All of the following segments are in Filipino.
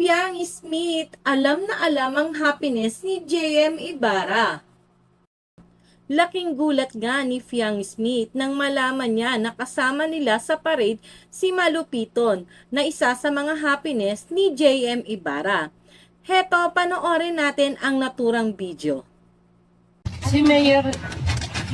Fiang Smith, alam na alam ang happiness ni JM Ibarra. Laking gulat nga ni Fiang Smith nang malaman niya na kasama nila sa parade si Malupiton na isa sa mga happiness ni JM Ibarra. Heto, panoorin natin ang naturang video. Si Mayor,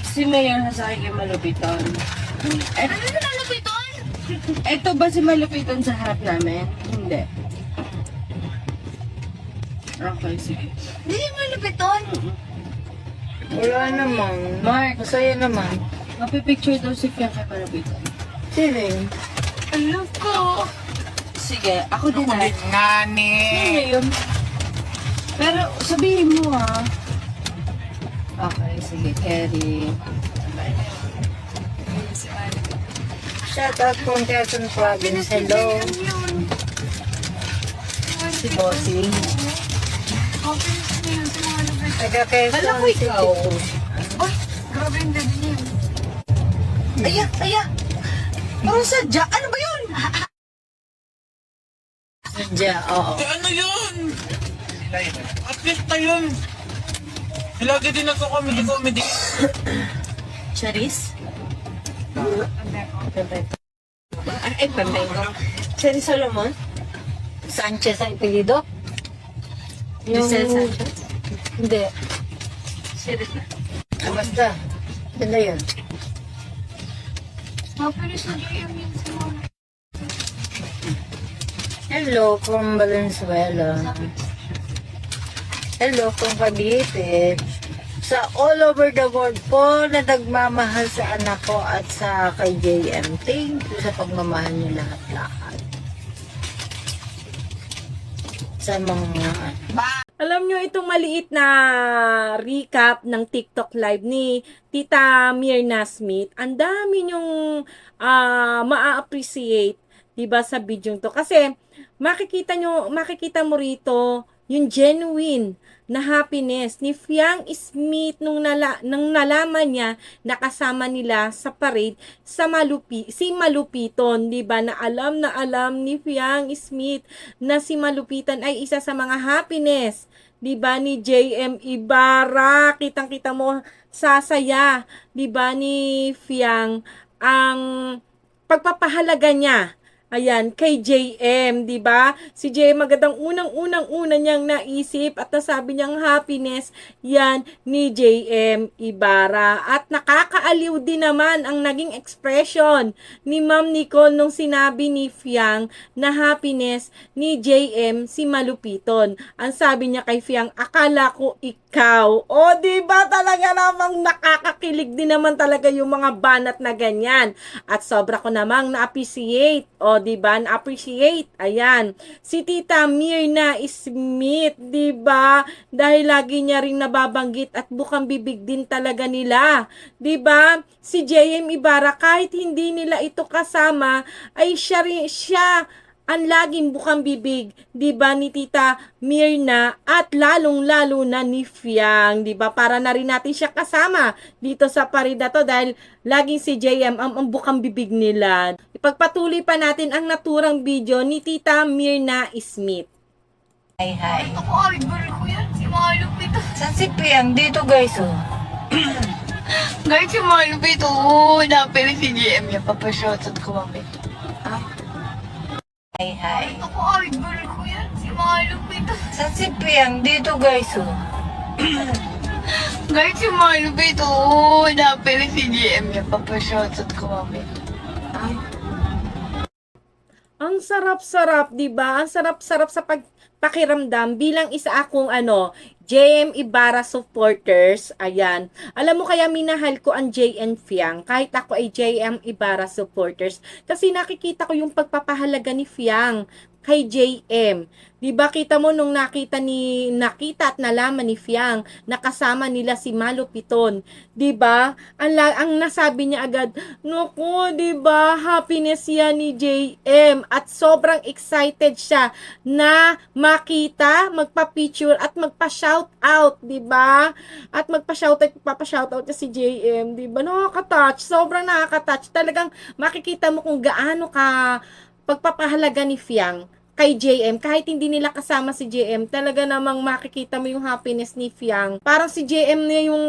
si Mayor Hasaki Malupiton. Eh, Ano na malupiton? eto ba si Malupiton sa harap namin? Hindi. Okay, sige. Hindi yung malupiton. Wala naman. Mark, Masaya naman. mapipicture daw si Fiang kay Malupiton. Sino yun? Alam ko. Sige, ako din na. Nani! Ngayon. Pero sabihin mo ha. Okay, sige, Kerry. Shout out kong Quezon Province. Hello. Si Bossing. Taga Quezon ko City. ikaw. Uy, grabe yung dad niya. Aya, aya. Parang sadya. Ano ba yun? Sadya, oo. Eh, ano yun? Artista yun. Lagi din nagko-comedy-comedy. Charis? Ay, Pambengo. Seri Solomon? Sanchez ang apelido? Giselle Sanchez? Hindi. Seri na. Basta. Sino yun? Happiness na JM yun sa mga Hello from Valenzuela. Hello from Cavite. Sa all over the world po na nagmamahal sa anak ko at sa kay JM. Thank you sa pagmamahal niyo lahat-lahat. Sa mga Alam nyo, itong maliit na recap ng TikTok live ni Tita Mirna Smith, ang dami nyong ah, maa-appreciate 'di ba sa video to. Kasi makikita nyo makikita mo rito yung genuine na happiness ni Fiang Smith nung, nala, nung nalaman niya na kasama nila sa parade sa Malupi, si Malupiton, 'di ba? Na alam na alam ni Fiang Smith na si Malupitan ay isa sa mga happiness 'di ba ni JM Ibarra kitang-kita mo sasaya 'di ba ni Fiang ang pagpapahalaga niya Ayan, kay JM, 'di ba? Si JM magandang unang-unang-una niyang naisip at nasabi niyang happiness 'yan ni JM Ibarra. At nakakaaliw din naman ang naging expression ni Ma'am Nicole nung sinabi ni Fiang na happiness ni JM si Malupiton. Ang sabi niya kay Fiang, akala ko ikaw. O, di ba talaga namang nakakakilig din naman talaga yung mga banat na ganyan. At sobra ko namang na-appreciate. O, di ba? Na-appreciate. Ayan. Si Tita Mirna Smith, di ba? Dahil lagi niya ring nababanggit at bukang bibig din talaga nila. Di ba? Si JM Ibarra, kahit hindi nila ito kasama, ay siya, rin, siya ang laging bukang bibig, 'di ba ni Tita Mirna at lalong-lalo na ni Fiang, 'di ba? Para na rin natin siya kasama dito sa parida to dahil laging si JM ang, ang bukang bibig nila. Ipagpatuloy pa natin ang naturang video ni Tita Mirna Smith. hi hi. Ako, idol ko yan. Si malupiton. San si Piang? Dito guys oh. Guys, si malupiton. Oo, napili si JM yan. Papashoutout ko mamit. Hi hi. Ako, idol ko yan. Si malupiton. San si Piang? Dito guys oh. Guys, si malupiton. Oo, napili si JM yan. Papashoutout ko mamit. Ang sarap-sarap, 'di ba? Ang sarap-sarap sa pagpakiramdam bilang isa akong ano, JM Ibarra supporters. Ayan. Alam mo kaya minahal ko ang JN Fiang kahit ako ay JM Ibarra supporters kasi nakikita ko yung pagpapahalaga ni Fiang kay JM. 'Di ba kita mo nung nakita ni nakita at nalaman ni Fiang nakasama nila si Malupiton, 'di ba? Ang ang nasabi niya agad, "Naku, 'di ba? Happiness yan ni JM." At sobrang excited siya na makita, magpa-picture at magpa-shout out, 'di ba? At magpa-shout out, magpa-shout out niya si JM, 'di ba? Nakaka-touch, sobrang nakaka-touch. Talagang makikita mo kung gaano ka pagpapahalaga ni Fiang kay JM, kahit hindi nila kasama si JM, talaga namang makikita mo yung happiness ni Fiang. Parang si JM na yung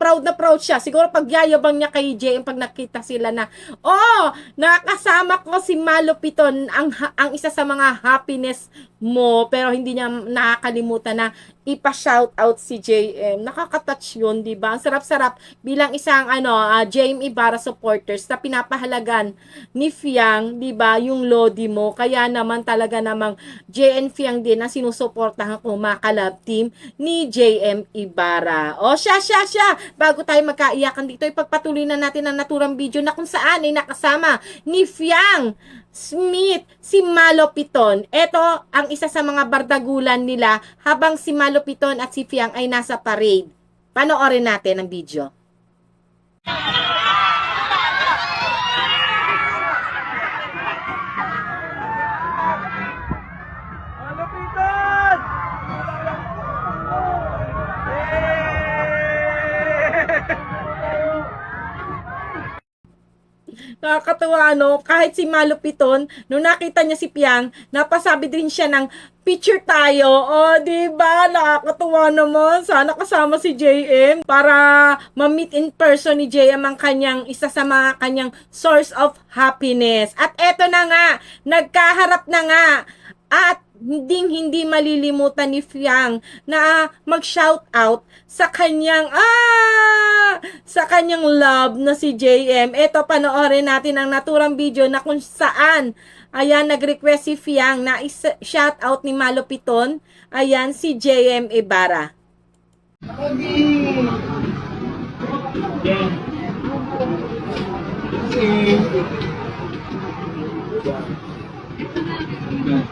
proud na proud siya. Siguro pag yayabang niya kay JM pag nakita sila na, oh, nakasama ko si Malupiton, ang, ha- ang isa sa mga happiness mo, pero hindi niya nakakalimutan na ipa-shout out si JM. Nakaka-touch yun, di ba? Ang sarap-sarap bilang isang ano, ah, JM Ibarra supporters na pinapahalagan ni Fiang, di ba, yung Lodi mo. Kaya naman talaga namang JN Fiang din ang sinusuportahan ko mga kalab team ni JM Ibarra. O siya, siya, siya. Bago tayo magkaiyakan dito, ipagpatuloy na natin ang naturang video na kung saan ay nakasama ni Fiang Smith, si Malo Piton. Ito ang isa sa mga bardagulan nila habang si Malo Piton at si Fiang ay nasa parade. Panoorin natin ang video. Nakakatawa, ano, kahit si Malupiton, nung nakita niya si Piang, napasabi din siya ng picture tayo. O, di ba? Nakakatuwa naman. Sana kasama si JM para ma-meet in person ni JM ang kanyang isa sa mga kanyang source of happiness. At eto na nga, nagkaharap na nga. At hindi hindi malilimutan ni Fiang na mag-shout out sa kanyang ah sa kanyang love na si JM. Ito panoorin natin ang naturang video na kung saan ayan nag-request si Fiang na shout out ni Malo Piton. Ayan si JM Ibarra.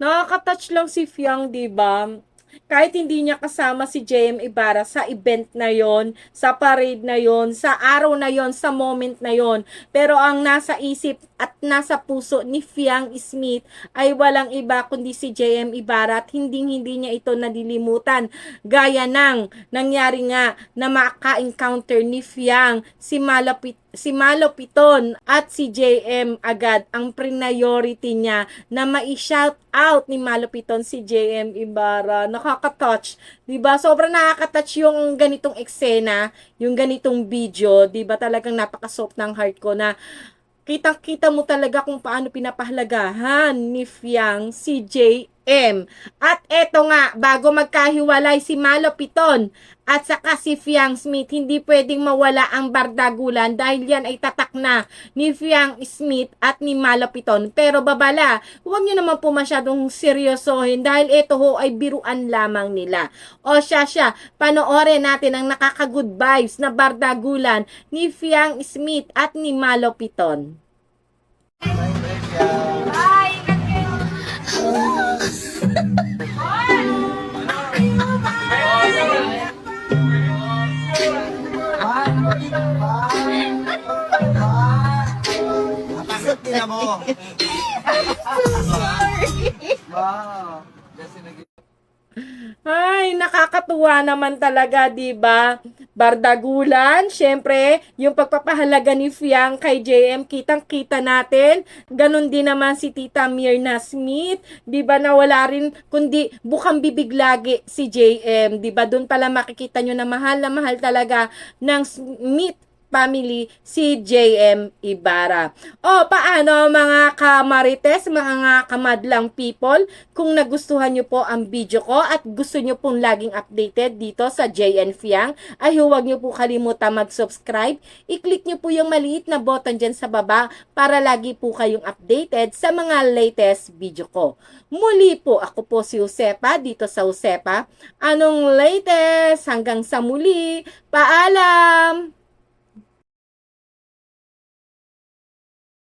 Nakaka-touch lang si Fiang, 'di ba? Kahit hindi niya kasama si JM Ibarra sa event na yon, sa parade na yon, sa araw na yon, sa moment na yon. Pero ang nasa isip at nasa puso ni Fiang Smith ay walang iba kundi si JM Ibarra at hindi hindi niya ito nadilimutan. Gaya ng nangyari nga na maka-encounter ni Fiang si Malapit si Malo Piton at si JM agad ang priority niya na mai-shout out ni Malo Piton si JM Ibarra. Nakaka-touch, 'di ba? Sobrang nakaka-touch yung ganitong eksena, yung ganitong video, 'di ba? Talagang napaka-soft ng heart ko na kitang-kita mo talaga kung paano pinapahalagahan ni Fiang si JM. At eto nga, bago magkahiwalay si Malo Piton at saka si Fiang Smith, hindi pwedeng mawala ang bardagulan dahil yan ay tatak na ni Fiang Smith at ni Malo Piton. Pero babala, huwag nyo naman po masyadong seryosohin dahil ito ho ay biruan lamang nila. O siya siya, panoorin natin ang nakaka-good vibes na bardagulan ni Fiang Smith at ni Malo Piton. Bakit tina mo? Wow. Ay, nakakatuwa naman talaga, 'di ba? Bardagulan, syempre, yung pagpapahalaga ni Fiang kay JM, kitang-kita natin. Ganon din naman si Tita Mirna Smith, 'di ba? Na wala rin kundi bukang bibig lagi si JM, 'di ba? Doon pala makikita nyo na mahal na mahal talaga ng Smith family si JM Ibarra. O paano mga kamarites, mga kamadlang people, kung nagustuhan nyo po ang video ko at gusto nyo pong laging updated dito sa JN Fiang, ay huwag nyo po kalimutan mag-subscribe. I-click nyo po yung maliit na button dyan sa baba para lagi po kayong updated sa mga latest video ko. Muli po, ako po si Josepa dito sa Josepa. Anong latest? Hanggang sa muli. Paalam!